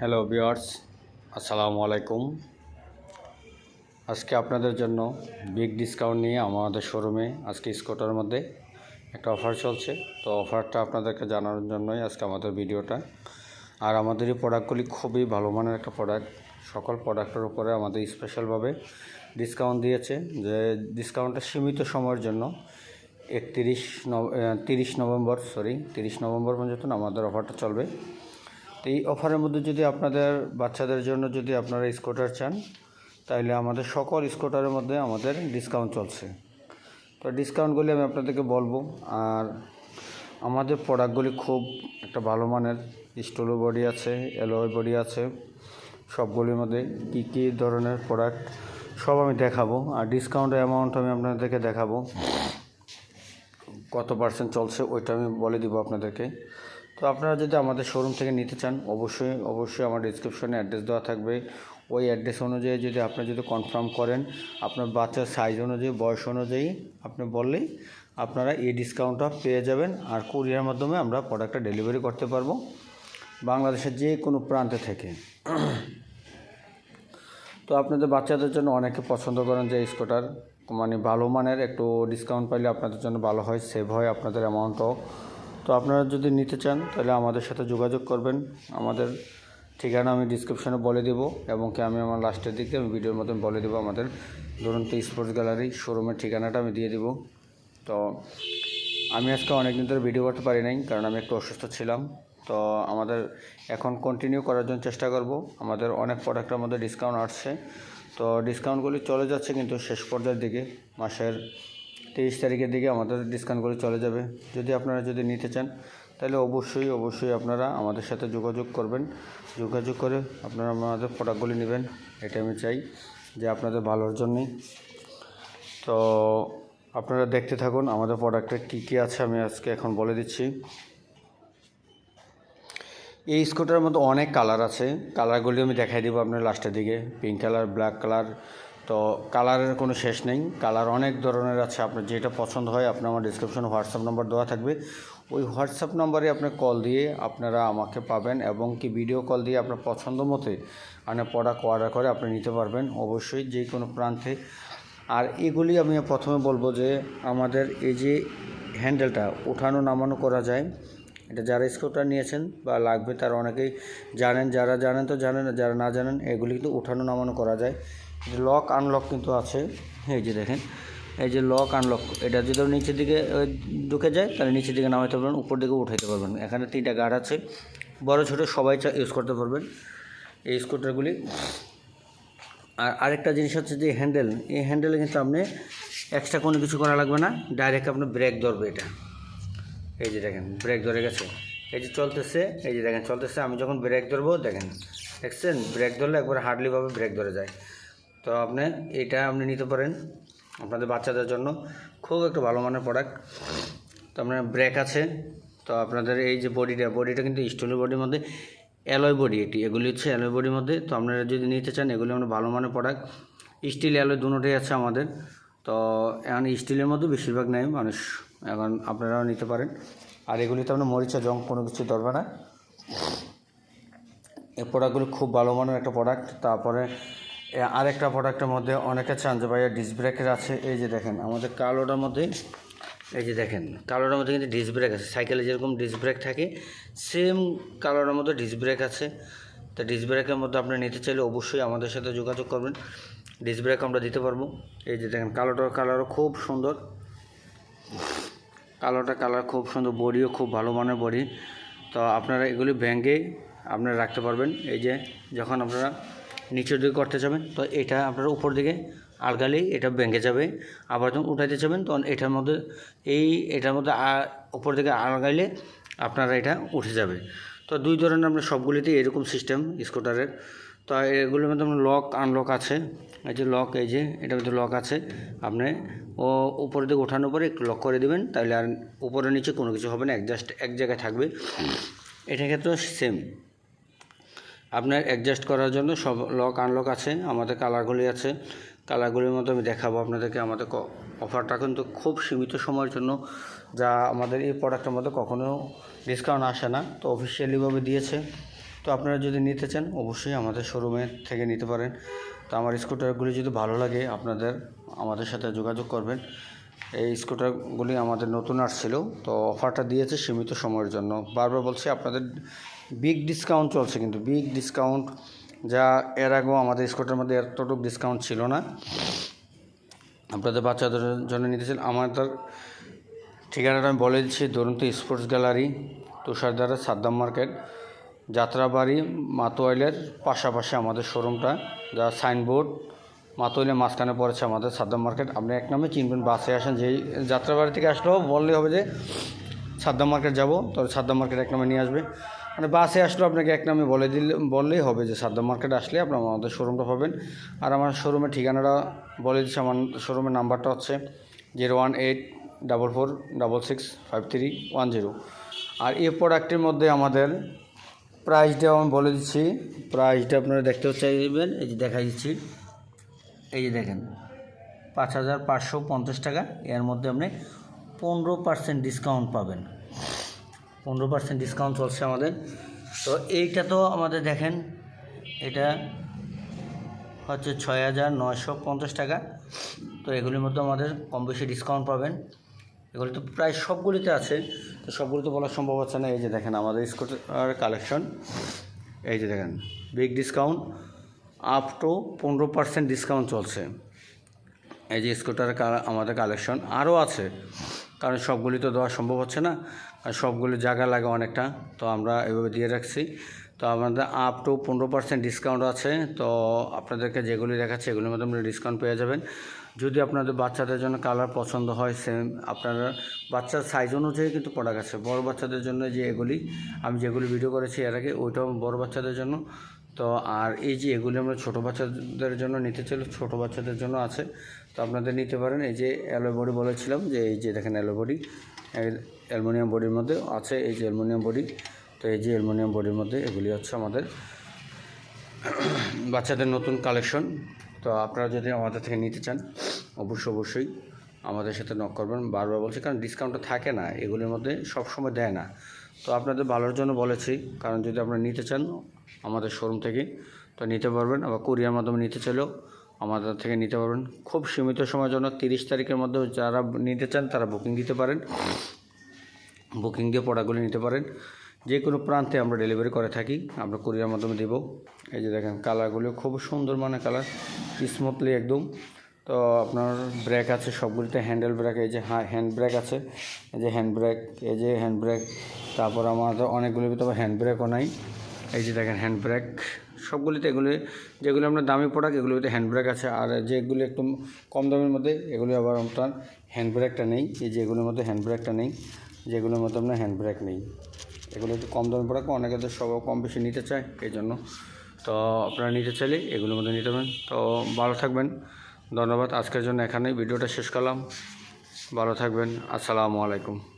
Hello viewers আসসালামু আলাইকুম আজকে আপনাদের জন্য বিগ ডিসকাউন্ট নিয়ে আমাদের শোরুমে আজকে স্কুটার মধ্যে একটা অফার চলছে। তো অফারটা আপনাদেরকে জানানোর জন্যই আজকে আমাদের ভিডিওটা আর আমাদের এই প্রোডাক্টগুলি খুবই ভালো মানের একটা প্রোডাক্ট সকল প্রোডাক্টের উপরে আমাদের স্পেশালভাবে ডিসকাউন্ট দিয়েছে। যে ডিসকাউন্টটা সীমিত সময়ের জন্য একত্রিশ নভ তিরিশ নভেম্বর সরি তিরিশ নভেম্বর পর্যন্ত আমাদের অফারটা চলবে। তো এই অফারের মধ্যে যদি আপনাদের বাচ্চাদের জন্য যদি আপনারা স্কুটার চান তাহলে আমাদের সকল স্কুটারের মধ্যে আমাদের ডিসকাউন্ট চলছে। তো ডিসকাউন্টগুলি আমি আপনাদেরকে বলব। আর আমাদের প্রোডাক্টগুলি খুব একটা ভালো মানের। স্টোলো বডি আছে অ্যালয় বডি আছে, সবগুলির মধ্যে কী কী ধরনের প্রোডাক্ট সব আমি দেখাবো। আর ডিসকাউন্টের অ্যামাউন্ট আমি আপনাদেরকে দেখাবো। কত পার্সেন্ট চলছে ওইটা আমি বলে দিব আপনাদেরকে। তো আপনারা যদি আমাদের শোরুম থেকে নিতে চান, অবশ্যই অবশ্যই আমার ডিসক্রিপশনে অ্যাড্রেস দেওয়া থাকবে। ওই অ্যাড্রেস অনুযায়ী যদি আপনি যদি কনফার্ম করেন, আপনার বাচ্চার সাইজ অনুযায়ী, বয়স অনুযায়ী, আপনি বললেই আপনারা এই ডিসকাউন্টটা পেয়ে যাবেন আর কুরিয়ার মাধ্যমে আমরা প্রোডাক্টটা ডেলিভারি করতে পারব। বাংলাদেশের যে কোনো প্রান্তে থেকে। তো আপনাদের বাচ্চাদের জন্য অনেকে পছন্দ করেন যে স্কুটার মানে ভালো মানের একটু ডিসকাউন্ট পাইলে আপনাদের জন্য ভালো হয় সেভ হয় আপনাদের অ্যামাউন্টও তো আপনারা যদি নিতে চান, তাহলে আমাদের সাথে যোগাযোগ করবেন। আমাদের ঠিকানা আমি ডিসক্রিপশনে বলে দেবো এবং কি আমি আমার লাস্টের দিকে আমি ভিডিওর মতন বলে দেবো আমাদের। ধরুন দুরন্ত স্পোর্টস গ্যালারি শোরুমের ঠিকানাটা আমি দিয়ে দেবো। তো আমি আজকে অনেক দিন ধরে ভিডিও করতে পারি নাই, কারণ আমি একটু অসুস্থ ছিলাম। তো আমাদের এখন কন্টিনিউ করার জন্য চেষ্টা করব। আমাদের অনেক প্রোডাক্টের মধ্যে ডিসকাউন্ট আসছে। তো ডিসকাউন্টগুলি চলে যাচ্ছে কিন্তু শেষ পর্যায়ের দিকে। মাসের তেইশ তারিখের দিকে আমাদের ডিসকাউন্টগুলি চলে যাবে। যদি আপনারা যদি নিতে চান, তাহলে অবশ্যই অবশ্যই আপনারা আমাদের সাথে যোগাযোগ করবেন। যোগাযোগ করে আপনারা আমাদের প্রোডাক্টগুলি নেবেন। এটা আমি চাই যে আপনাদের ভালোর জন্যই। তো আপনারা দেখতে থাকুন আমাদের প্রোডাক্টে কী কী আছে, আমি আজকে এখন বলে দিচ্ছি। এই স্কুটারের মধ্যে অনেক কালার আছে। কালারগুলি আমি দেখাই দিব আপনার লাস্টের দিকে। পিঙ্ক কালার ব্ল্যাক কালার তো কালারের কোনো শেষ নেই। কালার অনেক ধরনের আছে। আপনার যেটা পছন্দ হয় আপনার আমার ডিসক্রিপশনে হোয়াটসঅ্যাপ নাম্বার দেওয়া থাকবে। ওই হোয়াটসঅ্যাপ নাম্বারে আপনি কল দিয়ে আপনারা আমাকে পাবেন এবং কি ভিডিও কল দিয়ে আপনার পছন্দ মতে মানে প্রোডাক্ট অর্ডার করে আপনি নিতে পারবেন। অবশ্যই যে কোনো প্রান্তে। আর এগুলি আমি প্রথমে বলব যে আমাদের এই যে হ্যান্ডেলটা ওঠানো নামানো করা যায়, এটা যারা স্কুটার নিয়েছেন বা লাগবে তারা অনেকেই জানেন। যারা জানেন তো জানেন, যারা না জানেন, এগুলি কিন্তু উঠানো নামানো করা যায়। লক আনলক কিন্তু আছে। এই যে দেখেন, এই যে লক আনলক এটা যদি নিচের দিকে ঢুকে যায়, তাহলে নিচের দিকে নামাইতে পারবেন, উপর দিকে উঠাইতে পারবেন। এখানে তিনটা গার্ড আছে। বড় ছোটো সবাই ইউজ করতে পারবেন। এই স্কুটারগুলি আর আরেকটা জিনিস হচ্ছে যে হ্যান্ডেল এই হ্যান্ডেলে কিন্তু আপনি এক্সট্রা কোনো কিছু করা লাগবে না। ডাইরেক্ট আপনি ব্রেক ধরবে এটা। এই যে দেখেন ব্রেক ধরে গেছে। এই যে চলতেছে, এই যে দেখেন, চলতেছে, আমি যখন ব্রেক ধরবো, দেখেন, দেখছেন? ব্রেক ধরলে একবার হার্ডলিভাবে ব্রেক ধরে যায়। তো আপনি এটা আপনি নিতে পারেন আপনাদের বাচ্চাদের জন্য। খুব একটা ভালো মানের প্রোডাক্ট তো আপনার ব্রেক আছে। তো আপনাদের এই যে বডিটা বডিটা কিন্তু স্টোনের বডির মধ্যে অ্যালয় বডি এটি। এগুলি হচ্ছে অ্যালয় বডির মধ্যে। তো আপনারা যদি নিতে চান, এগুলি আমরা ভালো মানের প্রোডাক্ট স্টিল অ্যালয় দুটোই আছে আমাদের। তো এখন স্টিলের মধ্যে বেশিরভাগ নেয় মানুষ। এখন আপনারাও নিতে পারেন। আর এগুলিতে আপনার মরিচা জং কোনো কিছু ধরবে না। এই প্রোডাক্টগুলো খুব ভালো মানের একটা প্রোডাক্ট তারপরে আরেকটা প্রোডাক্টের মধ্যে অনেকে চান যে ভাইয়া ডিস ব্রেকের আছে। এই যে দেখেন, আমাদের কালোটার মধ্যে, এই যে দেখেন, কালোটার মধ্যে কিন্তু ডিস ব্রেক আছে। সাইকেলে যেরকম ডিস ব্রেক থাকে সেম কালোটার মধ্যে ডিস ব্রেক আছে। তা ডিস ব্রেকের মধ্যে আপনি নিতে চাইলে অবশ্যই আমাদের সাথে যোগাযোগ করবেন। ডিস ব্রেক আমরা দিতে পারব। এই যে দেখেন, কালোটার কালারও খুব সুন্দর। কালোটা কালার খুব সুন্দর বডিও খুব ভালো মানের বডি তো আপনারা এগুলি ব্যাঙ্কে আপনারা রাখতে পারবেন। এই যে, যখন আপনারা নিচের দিকে করতে যাবেন, তো এটা আপনারা উপর দিকে আলগালেই এটা ব্যাঙ্কে যাবে। আবার যখন উঠাইতে যাবেন, তখন এটার মধ্যে এই এটার মধ্যে উপর দিকে আলগাইলে আপনারা এটা উঠে যাবে। তো দুই ধরনের আপনার সবগুলিতেই এরকম সিস্টেম স্কুটারের তো এগুলোর মধ্যে আপনার লক আনলক আছে। এই যে লক এই যে এটার মধ্যে লক আছে। আপনি ও উপরের দিকে ওঠানোর পরে একটু লক করে দিবেন, তাহলে আর উপরে নিচে কোনো কিছু হবে না অ্যাডজাস্ট এক জায়গায় থাকবে। এটার ক্ষেত্রেও সেম আপনার অ্যাডজাস্ট করার জন্য সব লক আনলক আছে, আমাদের কালারগুলি আছে। কালারগুলির মধ্যে আমি দেখাবো আপনাদেরকে আমাদের অফারটা কিন্তু খুব সীমিত সময়ের জন্য, যা আমাদের এই প্রোডাক্টের মধ্যে কখনো ডিসকাউন্ট আসে না, তো অফিসিয়ালিভাবে দিয়েছে। তো আপনারা যদি নিতে চান, অবশ্যই আমাদের শোরুমে থেকে নিতে পারেন। তো আমার স্কুটারগুলি যদি ভালো লাগে, আপনাদের, আমাদের সাথে যোগাযোগ করবেন। এই স্কুটারগুলি আমাদের নতুন আসছিল, তো অফারটা দিয়েছে সীমিত সময়ের জন্য। বারবার বলছি, আপনাদের বিগ ডিসকাউন্ট চলছে কিন্তু বিগ ডিসকাউন্ট যা এর আগেও আমাদের স্কুটারের মধ্যে এতটুকু ডিসকাউন্ট ছিল না। আপনাদের বাচ্চাদের জন্য নিতেছেন আমাদের ঠিকানাটা আমি বলে দিচ্ছি। দরুন্ত sports gallery Tushardhara, Saddam market Jatrabari, মাতোয়াইলের পাশাপাশি আমাদের শোরুমটা যা সাইনবোর্ড মাতোয়াইলের মাঝখানে পড়েছে আমাদের সাদ্দাম মার্কেট আপনি এক নামে চিনবেন, বাসে আসেন, যেই যাত্রাবাড়ি থেকে আসলেও বললেই হবে যে সাদ্দাম মার্কেট যাব, তবে সাদ্দাম মার্কেট এক নামে নিয়ে আসবে। মানে বাসে আসলেও আপনাকে এক নামে বলে দিলে, বললেই হবে যে সাদ্দাম মার্কেট আসলে আপনার আমাদের শোরুমটা পাবেন। আর আমার শোরুমের ঠিকানাটা বলে দিচ্ছি, আমার শোরুমের নাম্বারটা হচ্ছে zero one eight double four double six five three one zero. আর এই প্রোডাক্টের মধ্যে আমাদের প্রাইসটা আমি বলে দিচ্ছি, প্রাইসটা আপনারা দেখতে চাইবেন এই যে দেখা দিচ্ছি। এই যে দেখেন, পাঁচ হাজার পাঁচশো পঞ্চাশ টাকা, এর মধ্যে আপনি পনেরো পার্সেন্ট ডিসকাউন্ট পাবেন। পনেরো পার্সেন্ট ডিসকাউন্ট চলছে আমাদের। তো এইটা তো আমাদের দেখেন, এটা হচ্ছে ছয় হাজার নয়শো পঞ্চাশ টাকা। তো এগুলির মধ্যে আমাদের কম বেশি ডিসকাউন্ট পাবেন। এগুলি তো প্রায় সবগুলিতে আছে। তো সবগুলি তো বলা সম্ভব হচ্ছে না। এই যে দেখেন আমাদের স্কুটার কালেকশন এই যে দেখেন বিগ ডিসকাউন্ট আপ টু পনেরো পার্সেন্ট ডিসকাউন্ট চলছে। এই যে স্কুটার আমাদের কালেকশন আরও আছে। কারণ সবগুলি তো দেওয়া সম্ভব হচ্ছে না, আর সবগুলি জায়গা লাগে অনেকটা, তো আমরা এভাবে দিয়ে রাখছি। তো আমাদের আপ টু পনেরো পার্সেন্ট ডিসকাউন্ট আছে, তো আপনাদেরকে যেগুলি দেখাচ্ছে এগুলির মধ্যে আপনারা ডিসকাউন্ট পেয়ে যাবেন। যদি আপনাদের বাচ্চাদের জন্য কালার পছন্দ হয় সেম আপনারা বাচ্চার সাইজ অনুযায়ী কিন্তু প্রোডাক্ট আছে। বড় বাচ্চাদের জন্য যে এগুলি, আমি যেগুলি ভিডিও করেছি এর আগে, ওইটাও বড় বাচ্চাদের জন্য। তো আর এই যে এগুলি আমরা ছোটো বাচ্চাদের জন্য নিতে চাইলে ছোটো বাচ্চাদের জন্য আছে তো আপনাদের নিতে পারেন, এই যে অ্যালো বডি বলেছিলাম, যে এই যে দেখেন অ্যালো বডি অ্যালুমিনিয়াম বডির মধ্যে আছে এই যে অ্যালুমিনিয়াম বডি তো এই যে অ্যালুমিনিয়াম বডির মধ্যে এগুলি হচ্ছে আমাদের বাচ্চাদের নতুন কালেকশন তো আপনারা যদি আমাদের থেকে নিতে চান, অবশ্যই অবশ্যই আমাদের সাথে নক করবেন। বারবার বলছি, কারণ ডিসকাউন্টটা থাকে না, এগুলির মধ্যে সব সময় দেয় না। তো আপনাদের ভালোর জন্য বলেছি, কারণ যদি আপনারা নিতে চান আমাদের শোরুম থেকে, তো নিতে পারবেন, আবার কুরিয়ার মাধ্যমে নিতে চাইলেও আমাদের থেকে নিতে পারবেন। খুব সীমিত সময়ের জন্য তিরিশ তারিখের মধ্যে যারা নিতে চান, তারা বুকিং দিতে পারেন। বুকিং দিয়ে প্রোডাক্টগুলি নিতে পারেন। যে কোনো প্রান্তে আমরা ডেলিভারি করে থাকি, আমরা কুরিয়ার মাধ্যমে দেব। এই যে দেখেন কালারগুলো খুব সুন্দর মানে কালার স্মুথলি একদম। তো আপনার ব্রেক আছে সবগুলিতে হ্যান্ডেল ব্রেক এই যে হ্যান্ড ব্রেক আছে, এই যে হ্যান্ড ব্রেক এই যে হ্যান্ড ব্রেক তারপর আমাদের অনেকগুলির ভিতরে হ্যান্ড ব্রেকও নাই। এই যে দেখেন হ্যান্ড ব্রেক সবগুলিতে এগুলি যেগুলি আপনার দামি প্রোডাক্ট এগুলিতে হ্যান্ড ব্রেক আছে। আর যেগুলি একটু কম দামের মধ্যে, এগুলি আবার আপনার হ্যান্ড ব্রেকটা নেই। এই যে এগুলির মধ্যে হ্যান্ড ব্রেকটা নেই, যেগুলোর মধ্যে আপনার হ্যান্ড ব্রেক নেই। এগুলো একটু কম দামের প্রোডাক্ট অনেকে তো সব কম বেশি নিতে চায়, এই জন্য। তো আপনারা নিতে চাইলে এগুলোর মধ্যে নিতে পারেন। তো ভালো থাকবেন। ধন্যবাদ। আজকের জন্য এখানেই ভিডিওটা শেষ করলাম। ভালো থাকবেন। আসসালামু আলাইকুম।